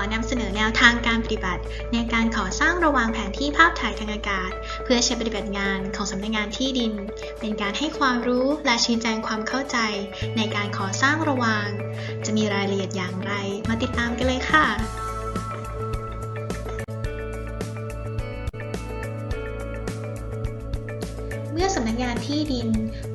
อนำเสนอแนวทางการปฏิบัติ ในการขอสร้างระวางแผนที่ภาพถ่ายทางอากาศ เพื่อใช้ปฏิบัติงานของสำนักงานที่ดิน เป็นการให้ความรู้และชี้แจงความเข้าใจ ในการขอสร้างระวาง จะมีรายละเอียดอย่างไร มาติดตามกันเลยค่ะเมื่อสำนักงานที่ดิน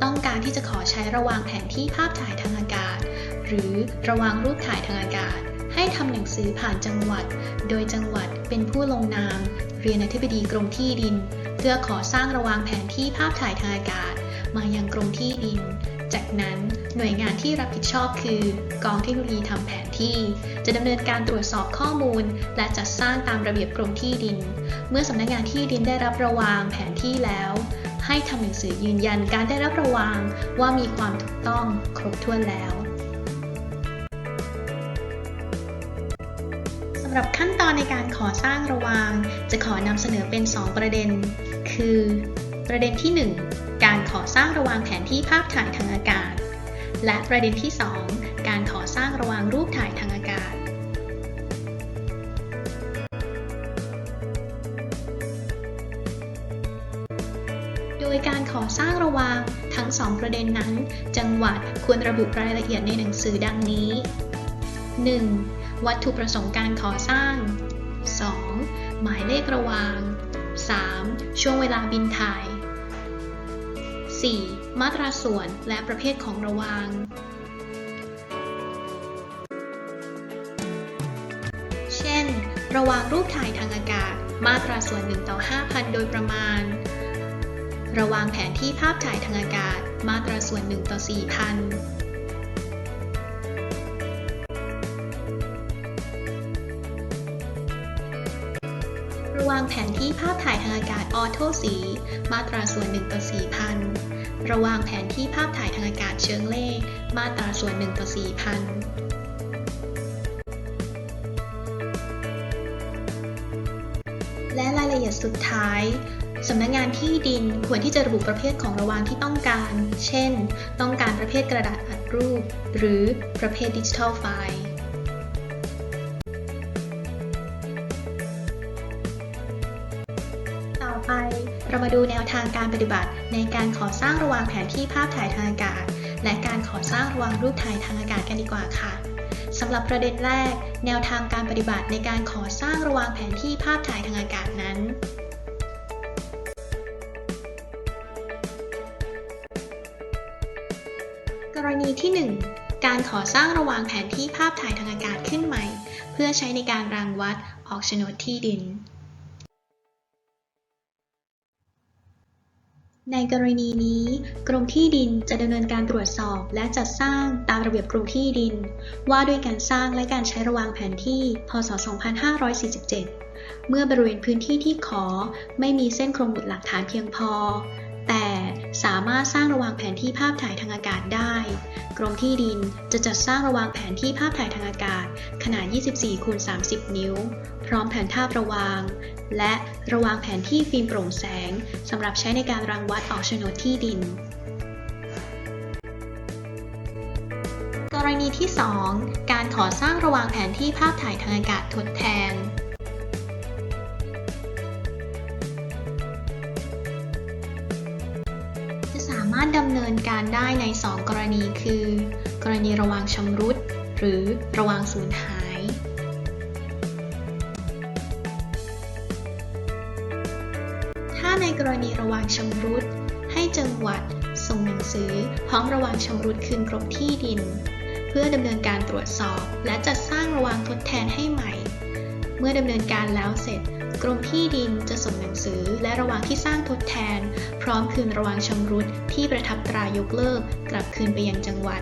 ต้องการที่จะขอใช้ระวางแผนที่ภาพถ่ายทางอากาศ หรือระวางรูปถ่ายทางอากาศ ให้ทำหนังสือผ่านจังหวัด โดยจังหวัดเป็นผู้ลงนาม เรียนอธิบดีกรมที่ดิน เพื่อขอสร้างระวางแผนที่ภาพถ่ายทางอากาศ มายังกรมที่ดิน จากนั้นหน่วยงานที่รับผิดชอบคือ กองเทคโนโลยีทำแผนที่ จะดำเนินการตรวจสอบข้อมูล และจัดสร้างตามระเบียบกรมที่ดิน เมื่อสำนักงานที่ดินได้รับระวางแผนที่แล้ว ให้ทำหนังสือยืนยันการได้รับระวางว่ามีความถูกต้องครบถ้วนแล้ว หรับขั้นตอนในการขอสร้างระวาง จะขอนำเสนอเป็น 2 ประเด็น คือ ประเด็นที่ 1 การขอสร้างระวางแผนที่ภาพถ่ายทางอากาศ และประเด็นที่ 2 การขอสร้างระวางรูปถ่ายทางอากาศ โดยการขอสร้างระวางทั้ง 2 ประเด็นนั้น จังหวัดควรระบุรายละเอียดในหนังสือดังนี้ 1. วัตถุประสงค์การขอสร้าง 2. หมายเลขระวาง 3. ช่วงเวลาบินถ่าย 4. มาตราส่วนและประเภทของระวางเช่น ระวางรูปถ่ายทางอากาศ มาตราส่วน1ต่อ5,000 โดยประมาณ ระวางแผนที่ภาพถ่ายทางอากาศ มาตราส่วน1ต่อ4,000างแผนที่ภาพถ่ายทางอากาศออโทสี มาตราส่วน1ต่อ4,000 ระวางแผนที่ภาพถ่ายทางอากาศเชิงเลข มาตราส่วน1ต่อ4,000และรายละเอียดสุดท้าย สำนักงานที่ดินควรที่จะระบุประเภทของระวางที่ต้องการ เช่น ต้องการประเภทกระดาษอัดรูป หรือประเภทดิจิทัลไฟล์ มาดูแนวทางการปฏิบัติ ในการขอสร้างระวางแผนที่ภาพถ่ายทางอากาศ และการขอสร้างระวางรูปถ่ายทางอากาศกันดีกว่าค่ะสำหรับประเด็นแรก แนวทางการปฏิบัติในการขอสร้างระวางแผนที่ภาพถ่ายทางอากาศนั้นกรณีที่ 1 การขอสร้างระวางแผนที่ภาพถ่ายทางอากาศขึ้นใหม่ เพื่อใช้ในการรังวัดออกโฉนดที่ดิน ในกรณีนี้ กรมที่ดินจะดำเนินการตรวจสอบและจัดสร้างตามระเบียบกรมที่ดิน ว่าด้วยการสร้างและการใช้ระวางแผนที่ พศ 2547 เมื่อบริเวณพื้นที่ที่ขอไม่มีเส้นโครงหมุดหลักฐานเพียงพอ แต่ สามารถสร้างระวางแผนที่ภาพถ่ายทางอากาศได้ กรมที่ดินจะจัดสร้างระวางแผนที่ภาพถ่ายทางอากาศ ขนาด 24คูณ30 นิ้ว พร้อมแผนภาพระวาง และระวางแผนที่ฟิล์มโปร่งแสงสำหรับใช้ในการรังวัดออกโฉนดที่ดิน กรณีที่ 2 การขอสร้างระวางแผนที่ภาพถ่ายทางอากาศทดแทนารถดำเนินการได้ใน 2 กรณีคือ กรณีระวางชำรุด หรือระวางสูญหาย ถ้าในกรณีระวางชำรุด ให้จังหวัด ส่งหนังสือพร้อมระวางชำรุดคืนกรมที่ดิน เพื่อดำเนินการตรวจสอบ และจัดสร้างระวางทดแทนให้ใหม่ เมื่อดำเนินการแล้วเสร็จ กรมที่ดินจะส่งหนังสือและระวางที่สร้างทดแทน พร้อมคืนระวางชำรุดที่ประทับตรายกเลิก กลับคืนไปยังจังหวัด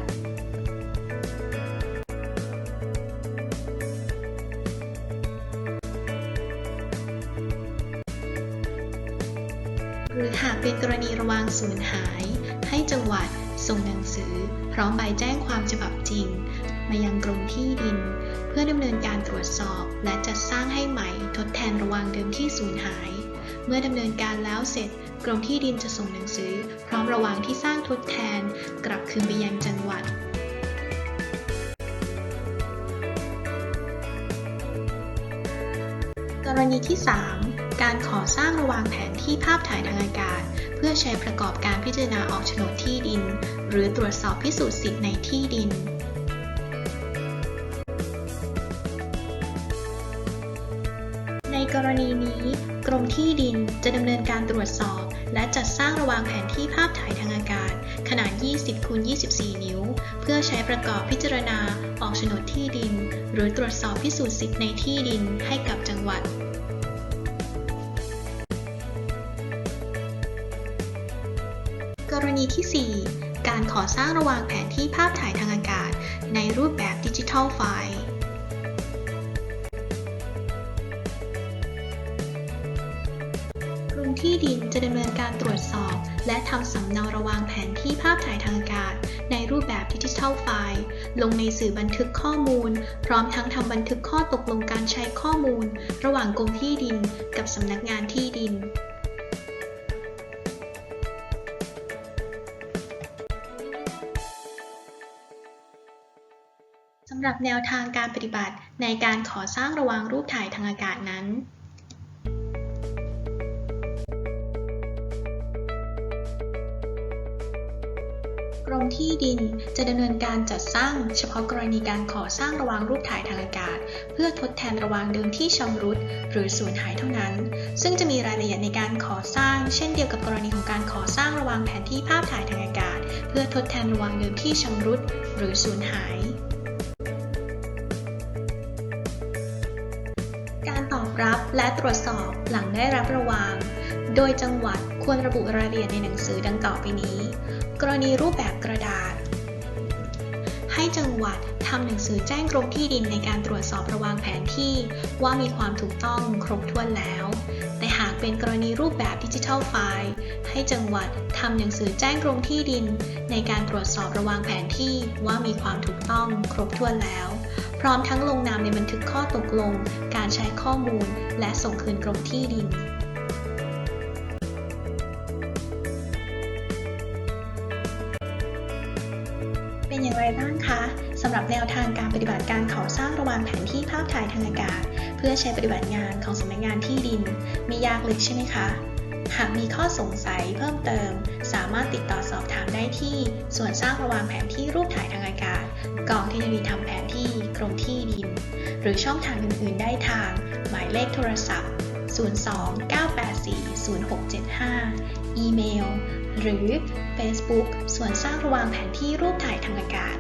หรือหากเป็นกรณีระวางสูญหาย ให้จังหวัด ส่งหนังสือ พร้อมใบแจ้งความฉบับจริง มายังกรมที่ดิน เพื่อดำเนินการตรวจสอบและจัดสร้างให้ใหม่ทดแทนระวางเดิมที่สูญหาย เมื่อดำเนินการแล้วเสร็จ กรมที่ดินจะส่งหนังสือ พร้อมระวางที่สร้างทดแทน กลับคืนไปยังจังหวัดกรณีที่ 3 การขอสร้างระวางแผนที่ภาพถ่ายทางอากาศ เพื่อใช้ประกอบการพิจารณาออกโฉนดที่ดิน หรือตรวจสอบพิสูจน์สิทธิในที่ดิน กรณีนี้ กรมที่ดินจะดำเนินการตรวจสอบ และจัดสร้างระวางแผนที่ภาพถ่ายทางอากาศ ขนาด 20คูณ24 นิ้ว เพื่อใช้ประกอบพิจารณา ออกโฉนดที่ดิน หรือตรวจสอบพิสูจน์สิทธิในที่ดินให้กับจังหวัดกรณีที่ 4 การขอสร้างระวางแผนที่ภาพถ่ายทางอากาศ ในรูปแบบดิจิทัลไฟล์ ที่ดินจะดำเนินการตรวจสอบ และทำสำเนาระวางแผนที่ภาพถ่ายทางอากาศ ในรูปแบบดิจิทัลไฟล์ ลงในสื่อบันทึกข้อมูล พร้อมทั้งทำบันทึกข้อตกลงการใช้ข้อมูล ระหว่างกรมที่ดิน กับสำนักงานที่ดินสำหรับแนวทางการปฏิบัติในการขอสร้างระวางรูปถ่ายทางอากาศนั้น มที่ดิน จะดำเนินการจัดสร้าง เฉพาะกรณีการขอสร้างระวางรูปถ่ายทางอากาศ เพื่อทดแทนระวางเดิมที่ชำรุด หรือสูญหายเท่านั้น ซึ่งจะมีรายละเอียดในการขอสร้าง เช่นเดียวกับกรณีของการขอสร้างระวางแผนที่ภาพถ่ายทางอากาศ เพื่อทดแทนระวางเดิมที่ชำรุด หรือสูญหายการตอบรับและตรวจสอบหลังได้รับระวาง โดยจังหวัดควรระบุรายละเอียดในหนังสือดังต่อไปนี้ กรณีรูปแบบกระดาษ ให้จังหวัดทำหนังสือแจ้งกรมที่ดินในการตรวจสอบระวางแผนที่ว่ามีความถูกต้องครบถ้วนแล้ว แต่หากเป็นกรณีรูปแบบดิจิทัลไฟล์ ให้จังหวัดทำหนังสือแจ้งกรมที่ดิน ในการตรวจสอบระวางแผนที่ว่ามีความถูกต้องครบถ้วนแล้ว พร้อมทั้งลงนามในบันทึกข้อตกลง การใช้ข้อมูล และส่งคืนกรมที่ดิน อย่างไรบ้างคะสำหรับแนวทางการปฏิบัติการขอสร้างระวางแผนที่ภาพถ่ายทางอากาศ เพื่อใช้ปฏิบัติงานของสำนักงานที่ดิน ไม่ยากเลยใช่ไหมคะ หากมีข้อสงสัยเพิ่มเติม สามารถติดต่อสอบถามได้ที่ ส่วนสร้างระวางแผนที่รูปถ่ายทางอากาศ กองเทคโนโลยีทำแผนที่กรมที่ดิน หรือช่องทางอื่น ๆ ได้ทาง หมายเลขโทรศัพท์ 02-984-0675 อีเมล หรือ Facebook ส่วนสร้างระวางแผนที่รูปถ่ายทางอากาศ